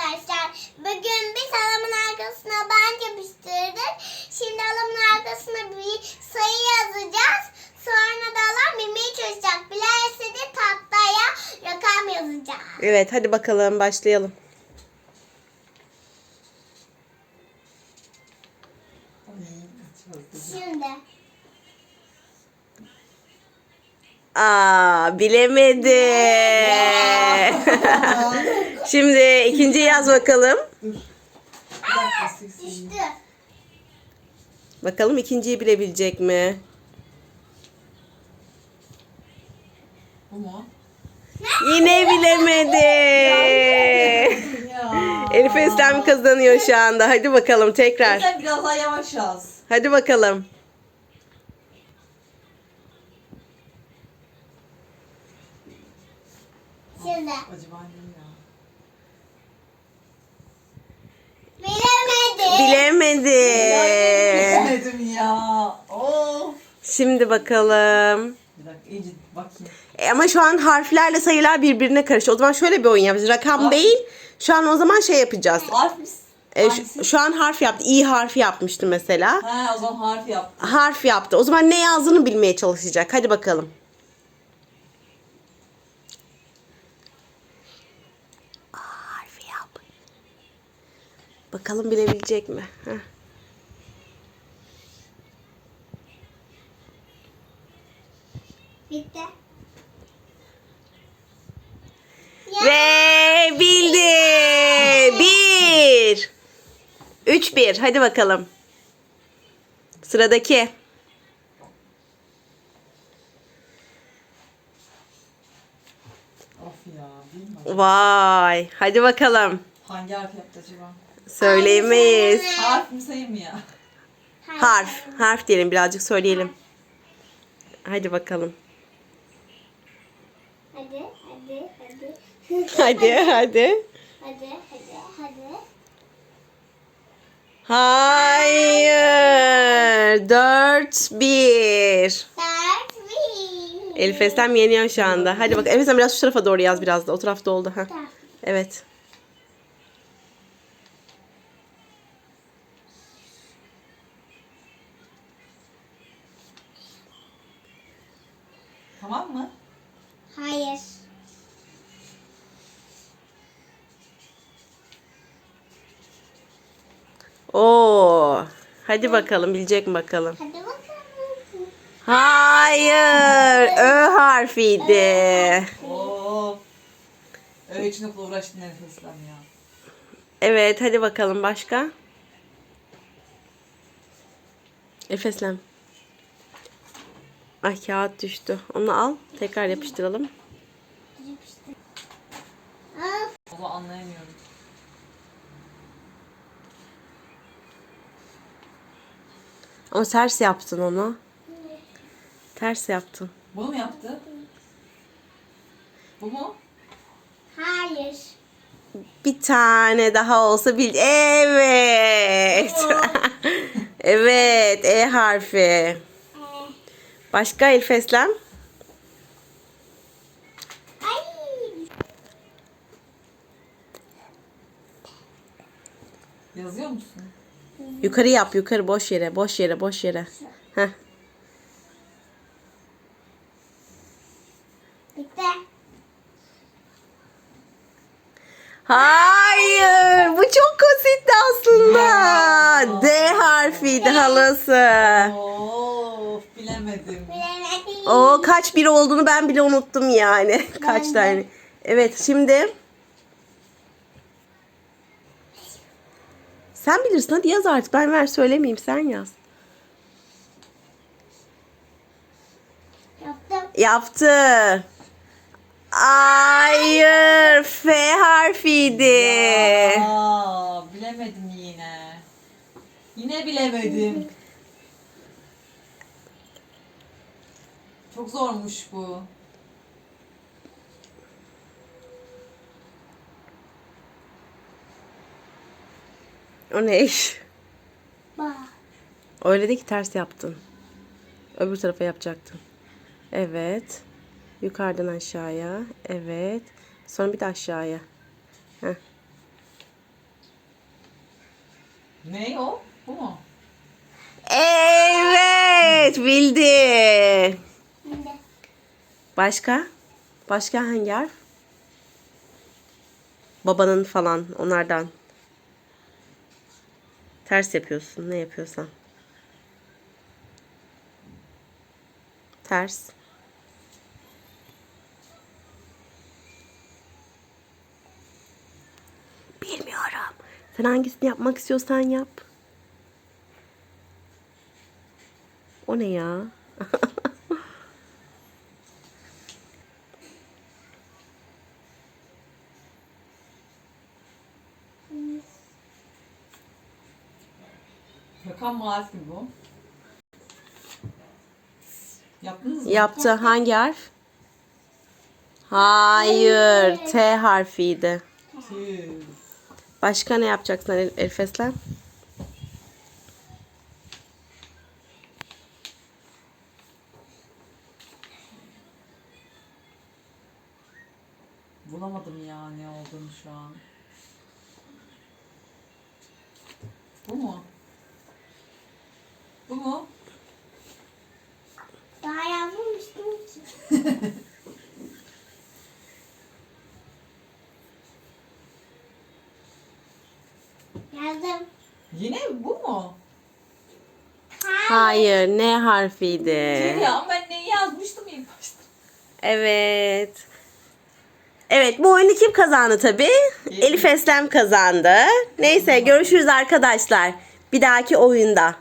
arkadaşlar. Bugün biz halamın arkasına bant yapıştırdık. Şimdi halamın arkasına bir sayı yazacağız. Sonra da halam bilmeye çalışacak. Bilerse de tahtaya rakam yazacağız. Evet hadi bakalım başlayalım. Şimdi. Aa bilemedi. Şimdi ikinci yaz bakalım. Düştü. Bakalım ikinciyi bilebilecek mi? Bu mu? Yine bilemedi. Elif Eslem kazanıyor şu anda. Hadi bakalım tekrar. Sen biraz daha yavaş yaz. Hadi bakalım. Şimdi. Acaba ne ya? Bilemedi. Bilemedi. Bilemedim ya. Of. Şimdi bakalım. Bir dakika iyice bakayım. E ama şu an harflerle sayılar birbirine karıştı. O zaman şöyle bir oyun yapacağız. Rakam Harf- değil. Şu an o zaman şey yapacağız. Harf? E, Hangisi? şu, şu an harf yaptı. İ harfi yapmıştı mesela. Ha o zaman harf yap. Harf yaptı. O zaman ne yazdığını bilmeye çalışacak. Hadi bakalım. A harfi yap. Bakalım bilebilecek mi? Heh. Bitti. Ve bildi. Bir. Üç bir. Hadi bakalım. Sıradaki. Of ya bilmiyorum. Vay. Hadi bakalım. Hangi harf yaptı acaba? Söyleyemeyiz. Harf mi sayı mı ya? Harf. Harf diyelim birazcık söyleyelim. Hadi bakalım. Hadi, hadi, hadi. Hadi hadi. Hadi, hadi, hadi. Hayır. Dört bir. Dört, bir. Elif Eslem yeniyor şu anda. Hadi bak. Elif Eslem biraz şu tarafa doğru yaz biraz da. O tarafta oldu. Ha. Evet. Tamam mı? Hayır. Oo. Hadi bakalım. Bilecek mi bakalım? Hadi bakalım. Hayır. Ö harfiydi. Of. Öyle için okula uğraştın nefeslen ya. Evet. Hadi bakalım. Başka? Elif Eslem. Ay kağıt düştü. Onu al. Tekrar yapıştıralım. Da anlayamıyorum. Ama ters yaptın onu. Ters yaptın. Bunu mu yaptı? Bu mu? Hayır. Bir tane daha olsa bil. Evet. evet. E harfi. Başka Elif Eslem? ay. Yazıyor musun? Yukarı yap. Yukarı. Boş yere. Boş yere. Boş yere. Heh. Bitti. Hayır. Bu çok basitti aslında. D harfiydi halası. Of bilemedim. O kaç bir olduğunu ben bile unuttum yani. kaç de. tane. Evet şimdi. Sen bilirsin hadi yaz artık. Ben ver söylemeyeyim sen yaz. Yaptım. Yaptı. Hayır. F harfiydi. Aa, bilemedim yine. Yine bilemedim. Çok zormuş bu. O ne iş? Bak. Öyle de ki ters yaptın. Öbür tarafa yapacaktın. Evet. Yukarıdan aşağıya. Evet. Sonra bir de aşağıya. Heh. Ne o? Bu mu? Evet bildi. Başka? Başka hangi harf? Babanın falan onlardan. Ters yapıyorsun ne yapıyorsan. Ters. Bilmiyorum. Sen hangisini yapmak istiyorsan yap. O ne ya? Yakan mavi mi bu? Yaptınız mı? Yaptı. Hangi harf? Hayır. T harfiydi. Tüh. Başka ne yapacaksın El- Elif Eslem? Bulamadım ya ne olduğunu şu an. Bu mu? Bu mu? Daha yazmamıştım ki. Yazdım. Yine bu mu? Hayır. N harfiydi. Ya ben neyi yazmıştım ilk başta? Evet. Evet bu oyunu kim kazandı tabii? Elif Eslem kazandı. Neyse görüşürüz arkadaşlar. Bir dahaki oyunda.